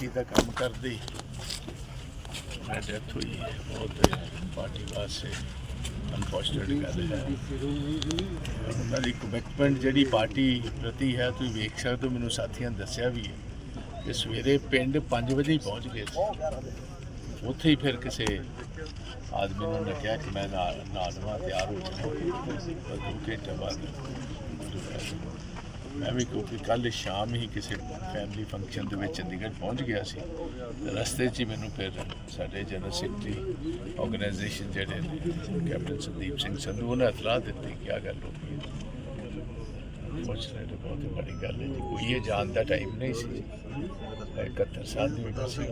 Party ਦਾ ਕੰਮ ਕਰਦੇ। ਮੈਂ ਡੈਥ ਹੋਈ ਬਹੁਤ ਪਾਰਟੀ ਵਾਸਤੇ ਅਨਫੋਰਚੂਨੇਟ ਗੱਲ ਹੈ ਉਹਨਾਂ ਦੀ ਕਮਿਟਮੈਂਟ ਜਿਹੜੀ ਪਾਰਟੀ ਪ੍ਰਤੀ ਹੈ, ਤੁਸੀਂ ਵੇਖ ਸਕਦੇ ਹੋ, ਮੈਨੂੰ ਸਾਥੀਆਂ ਨੇ ਦੱਸਿਆ ਵੀ ਹੈ ਕਿ ਸਵੇਰੇ ਪਿੰਡ 5 ਵਜੇ ਹੀ ਪਹੁੰਚ ਗਏ ਸੀ। ਉੱਥੇ ਹੀ ਫਿਰ ਕਿਸੇ ਆਦਮੀ ਨੂੰ ਉਹਨੇ ਕਿਹਾ ਕਿ ਮੈਂ ਨਾ ਨਾਲਵਾ ਤਿਆਰ ਹੋ ਜਾਵਾਂ ਪਰ ਘੰਟੇ ਬਾਅਦ ਮੈਂ ਵੀ ਕਿਉਂਕਿ ਕੱਲ ਸ਼ਾਮ ਹੀ ਕਿਸੇ ਫੈਮਿਲੀ ਫੰਕਸ਼ਨ ਦੇ ਵਿੱਚ ਚੰਡੀਗੜ੍ਹ ਪਹੁੰਚ ਗਿਆ ਸੀ। ਰਸਤੇ 'ਚ ਹੀ ਮੈਨੂੰ ਫਿਰ ਸਾਡੇ ਜਨਰਲ ਸੈਕਟਰੀ ਆਰਗੇਨਾਈਜੇਸ਼ਨ ਜਿਹੜੇ ਨੇ, ਕੈਪਟਨ ਸੰਦੀਪ ਸਿੰਘ ਸੰਧੂ, ਉਹਨੇ ਇਤਲਾਹ ਦਿੱਤੀ ਕਿ ਆ ਗੱਲ ਹੋ ਗਈ ਅਨਫੋਰਚੂਨੇਟ ਬਹੁਤ ਹੀ ਬੜੀ ਗੱਲ ਹੈ ਜੀ। ਕੋਈ ਇਹ ਜਾਣ ਦਾ ਟਾਈਮ ਨਹੀਂ ਸੀ ਜੀ। 71 ਸਾਲ ਦੀ ਉਮਰ ਸੀ।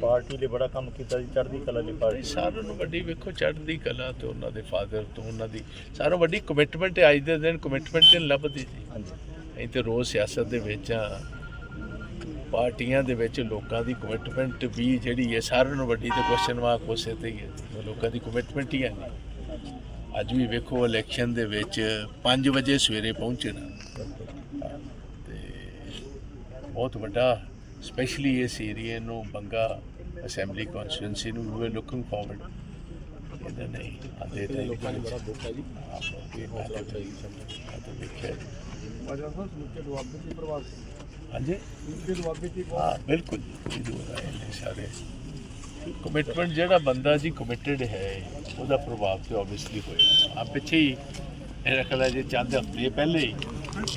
ਪਾਰਟੀ ਲਈ ਬੜਾ ਕੰਮ ਕੀਤਾ ਜੀ ਚੜ੍ਹਦੀ ਕਲਾ ਦੀ ਪਾਰਟੀ। ਸਾਰਿਆਂ ਨੂੰ ਵੱਡੀ ਵੇਖੋ ਚੜ੍ਹਦੀ ਕਲਾ ਤੇ ਉਹਨਾਂ ਦੇ ਫਾਦਰ ਤੋਂ ਉਹਨਾਂ ਦੀ। ਸਾਰਿਆਂ ਨੂੰ ਵੱਡੀ ਕਮਿਟਮੈਂਟ ਹੈ ਅੱਜ ਦੇ ਦਿਨ ਕਮਿਟਮੈਂਟ ਨਹੀਂ ਲੱਭਦੀ ਜੀ। ਹਾਂਜੀ। ਅਸੀਂ ਤੇ ਰੋਜ਼ ਸਿਆਸਤ ਦੇ ਵਿੱਚ ਆ ਪਾਰਟੀਆਂ ਦੇ ਵਿੱਚ ਲੋਕਾਂ ਦੀ ਕਮਿਟਮੈਂਟ ਵੀ ਜਿਹੜੀ ਹੈ ਸਾਰਿਆਂ ਨੂੰ ਵੱਡੀ ਤੇ ਕੁਐਸਚਨ ਮਾਰਕ ਉਸੇ ਤੇ ਹੀ ਹੈ। ਲੋਕਾਂ ਦੀ ਕਮਿਟਮੈਂਟ ਹੀ ਹੈ। ਨਹੀਂ ਅੱਜ ਵੀ ਵੇਖੋ ਇਲੈਕਸ਼ਨ ਦੇ ਵਿੱਚ 5 ਵਜੇ ਸਵੇਰੇ ਪਹੁੰਚਣਾ। ਤੇ ਬਹੁਤ ਵੱਡਾ ਸਪੈਸ਼ਲੀ ਇਸ ਏਰੀਏ ਨੂੰ ਬੰਗਾ ਅਸੈਂਬਲੀ ਕਨਸਟੀਟੈਂਸੀ ਨੂੰ ਵੀ ਲੁਕਿੰਗ ਫਾਰਵਰਡ ਇਹਦਾ ਨਹੀਂ ਆਦੇ ਤਾਂ ਲੋਕਾਂ ਨੇ ਬੜਾ ਦੁੱਖ ਹੈ ਜੀ। ਆਪ ਤਾਂ ਵੇਖਿਆ ਜੀ। ਹਾਂਜੀ ਹਾਂ ਬਿਲਕੁਲ ਜੀ ਜੋ ਰਹੇ ਨੇ ਸਾਰੇ। ਕਮਿਟਮੈਂਟ ਜਿਹੜਾ ਬੰਦਾ ਜੀ ਕਮਿਟਡ ਹੈ ਉਹਦਾ ਪ੍ਰਭਾਵ ਤੇ ਆਬਵੀਅਸਲੀ ਹੋਏਗਾ। ਆ ਪਿੱਛੇ ਹੀ ਮੇਰਾ ਖਿਆਲ ਹੈ ਜੀ ਚੰਦ ਹਫ਼ਤੇ ਪਹਿਲੇ ਹੀ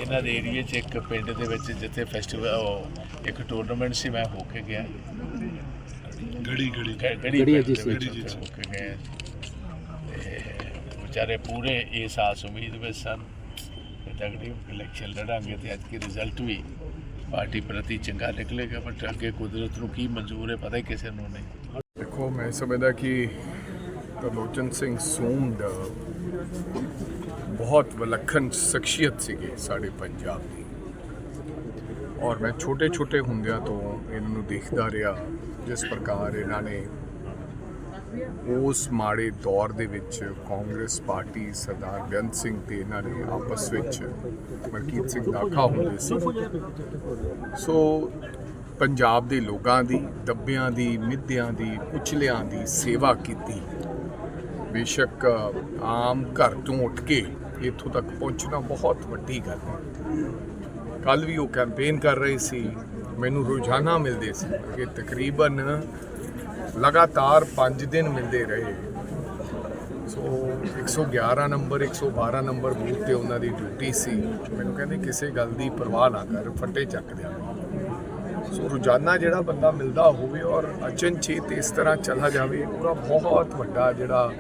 ਇਹਨਾਂ ਦੇ ਏਰੀਏ 'ਚ ਇੱਕ ਪਿੰਡ ਦੇ ਵਿੱਚ ਜਿੱਥੇ ਫੈਸਟੀਵਲ ਇੱਕ ਟੂਰਨਾਮੈਂਟ ਸੀ ਮੈਂ ਹੋ ਕੇ ਗਿਆ। ਗੜੀ ਗੜੀ। ਗੜੀ ਗੜੀ ਜੀ ਹੋ ਕੇ ਗਏ। ਵਿਚਾਰੇ ਪੂਰੇ ਇਸ ਆਸ ਉਮੀਦ ਵਿੱਚ ਸਨ। ਤਗੜੀ ਇਲੈਕਸ਼ਨ ਲੜਾਂਗੇ ਤੇ ਅੱਜ ਕੀ ਰਿਜ਼ਲਟ ਵੀ ਪਾਰਟੀ ਪ੍ਰਤੀ ਚੰਗਾ ਨਿਕਲੇਗਾ ਬਟ ਅੱਗੇ ਕੁਦਰਤ ਨੂੰ ਕੀ ਮਨਜ਼ੂਰ ਹੈ, ਪਤਾ ਹੀ ਕਿਸੇ ਨੂੰ ਨਹੀਂ। ਦੇਖੋ, ਮੈਂ ਸਮਝਦਾ ਕਿ ਤਰਲੋਚਨ ਸਿੰਘ ਸੂੰਦ ਬਹੁਤ ਵਿਲੱਖਣ ਸ਼ਖਸੀਅਤ ਸੀਗੀ ਸਾਡੇ ਪੰਜਾਬ ਦੀ। ਔਰ ਮੈਂ ਛੋਟੇ ਛੋਟੇ ਹੁੰਦਿਆਂ ਤੋਂ ਇਹਨਾਂ ਨੂੰ ਦੇਖਦਾ ਰਿਹਾ, ਜਿਸ ਪ੍ਰਕਾਰ ਇਹਨਾਂ ਨੇ ਉਸ ਮਾੜੇ ਦੌਰ ਦੇ ਵਿੱਚ ਕਾਂਗਰਸ ਪਾਰਟੀ ਸਰਦਾਰ ਬੇਅੰਤ ਸਿੰਘ ਤੇ ਇਹਨਾਂ ਨੇ ਆਪਸ ਵਿੱਚ ਮਲਕੀਤ ਸਿੰਘ ਦਾਖਾ ਹੁੰਦੇ ਸੀ। ਸੋ ਪੰਜਾਬ ਦੇ ਲੋਕਾਂ ਦੀ, ਦੱਬਿਆਂ ਦੀ, ਮਿੱਧਿਆਂ ਦੀ, ਕੁਚਲਿਆਂ ਦੀ ਸੇਵਾ ਕੀਤੀ। ਬੇਸ਼ੱਕ ਆਮ ਘਰ ਤੋਂ ਉੱਠ ਕੇ ਇੱਥੋਂ ਤੱਕ ਪਹੁੰਚਣਾ ਬਹੁਤ ਵੱਡੀ ਗੱਲ ਹੈ। ਕੱਲ ਵੀ ਉਹ ਕੈਂਪੇਨ ਕਰ ਰਹੇ ਸੀ। ਮੈਨੂੰ ਰੋਜ਼ਾਨਾ ਮਿਲਦੇ ਸੀ ਕਿ ਤਕਰੀਬਨ ਲਗਾਤਾਰ 5 ਦਿਨ ਮਿਲਦੇ ਰਹੇ। ਸੋ 111 ਨੰਬਰ 112 ਨੰਬਰ ਬੂਥ ਤੇ ਉਹਨਾਂ ਦੀ ਡਿਊਟੀ ਸੀ। ਮੈਨੂੰ ਕਹਿੰਦੇ ਕਿਸੇ ਗੱਲ ਦੀ ਪਰਵਾਹ ਨਾ ਕਰ, ਫੱਟੇ ਚੱਕ ਦਿਆਂਗੇ। ਸੋ ਰੋਜ਼ਾਨਾ ਜਿਹੜਾ ਬੰਦਾ ਮਿਲਦਾ ਹੋਵੇ ਔਰ ਅਚਨਚੇਤ ਇਸ ਤਰ੍ਹਾਂ ਚਲਾ ਜਾਵੇ, ਉਹਦਾ ਬਹੁਤ ਵੱਡਾ ਜਿਹੜਾ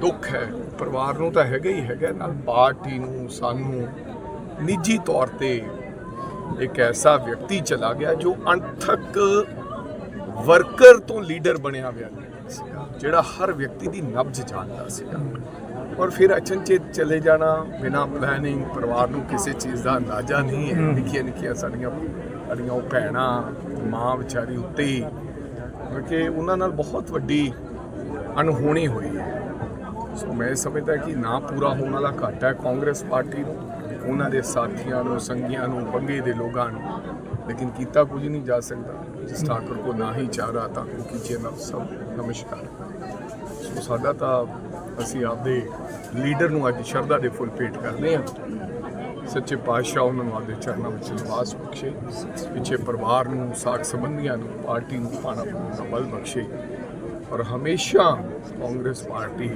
ਦੁੱਖ ਹੈ। ਪਰਿਵਾਰ ਨੂੰ ਤਾਂ ਹੈਗਾ ਹੀ ਹੈਗਾ, ਨਾਲ ਪਾਰਟੀ ਨੂੰ, ਸਾਨੂੰ ਨਿੱਜੀ ਤੌਰ ਤੇ ਇੱਕ ਐਸਾ ਵਿਅਕਤੀ ਚਲਾ ਗਿਆ ਜੋ ਅਣਥਕ ਵਰਕਰ ਤੋਂ ਲੀਡਰ ਬਣਿਆ ਹੋਇਆ ਸੀਗਾ ਜਿਹੜਾ ਹਰ ਵਿਅਕਤੀ ਦੀ ਨਬਜ਼ ਜਾਣਦਾ ਸੀਗਾ। ਔਰ ਫਿਰ ਅਚਨਚੇਤ ਚਲੇ ਜਾਣਾ ਬਿਨਾ ਪਲੈਨਿੰਗ ਪਰਿਵਾਰ ਨੂੰ ਕਿਸੇ ਚੀਜ਼ ਦਾ ਅੰਦਾਜ਼ਾ ਨਹੀਂ ਹੈ। ਨਿੱਕੀਆਂ ਨਿੱਕੀਆਂ ਸਾਡੀਆਂ ਸਾਡੀਆਂ ਉਹ ਭੈਣਾਂ ਮਾਂ ਵਿਚਾਰੀ ਉੱਤੇ ਹੀ। ਕਿਉਂਕਿ ਉਹਨਾਂ ਨਾਲ ਬਹੁਤ ਵੱਡੀ ਅਣਹੋਣੀ ਹੋਈ ਹੈ। ਸੋ ਮੈਂ ਸਮਝਦਾ ਕਿ ਨਾ ਪੂਰਾ ਹੋਣ ਵਾਲਾ ਘਾਟਾ ਹੈ ਕਾਂਗਰਸ ਪਾਰਟੀ ਨੂੰ ਉਹਨਾਂ ਦੇ ਸਾਥੀਆਂ ਨੂੰ ਸੰਗੀਆਂ ਨੂੰ ਬੰਗੇ ਦੇ ਲੋਕਾਂ ਨੂੰ। ਲੇਕਿਨ ਕੀਤਾ ਕੁਝ ਨਹੀਂ ਜਾ ਸਕਦਾ। ਜਿਸ ਠਾਕੁਰ ਕੋ ਨਾ ਹੀ ਚਾਰਾ ਤਾਂ ਉਹ ਕੀਚੇ ਨਾ ਸਭ ਨਮਸਕਾਰ। ਸੋ ਸਾਡਾ ਤਾਂ ਅਸੀਂ ਆਪਦੇ ਲੀਡਰ ਨੂੰ ਅੱਜ ਸ਼ਰਧਾ ਦੇ ਫੁੱਲ ਭੇਟ ਕਰਦੇ ਹਾਂ। ਸੱਚੇ ਪਾਤਸ਼ਾਹ ਉਹਨਾਂ ਨੂੰ ਆਪਦੇ ਚਰਨਾਂ ਵਿੱਚ ਨਿਵਾਸ ਬਖਸ਼ੇ। ਪਿੱਛੇ ਪਰਿਵਾਰ ਨੂੰ, ਸਾਖ ਸੰਬੰਧੀਆਂ ਨੂੰ, ਪਾਰਟੀ ਨੂੰ ਪਾਣਾ ਦਾ ਬਲ ਬਖਸ਼ੇ। ਔਰ ਹਮੇਸ਼ਾ ਕਾਂਗਰਸ ਪਾਰਟੀ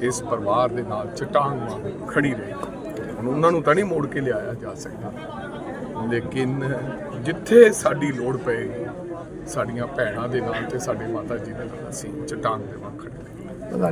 ਇਸ ਪਰਿਵਾਰ ਦੇ ਨਾਲ ਚਟਾਂਗ ਵਾਂਗ ਖੜੀ ਰਹੇ। ਹੁਣ ਉਹਨਾਂ ਨੂੰ ਤਾਂ ਨਹੀਂ ਮੋੜ ਕੇ ਲਿਆਇਆ ਜਾ ਸਕਦਾ। ਲੇਕਿਨ ਜਿੱਥੇ ਸਾਡੀ ਲੋੜ ਪਏਗੀ ਸਾਡੀਆਂ ਭੈਣਾਂ ਦੇ ਨਾਲ ਤੇ ਸਾਡੇ ਮਾਤਾ ਜੀ ਦੇ ਨਾਲ ਅਸੀਂ ਚਟਾਂਗ ਦੇ ਵਾਂਗ ਖੜੇ ਰਹੇ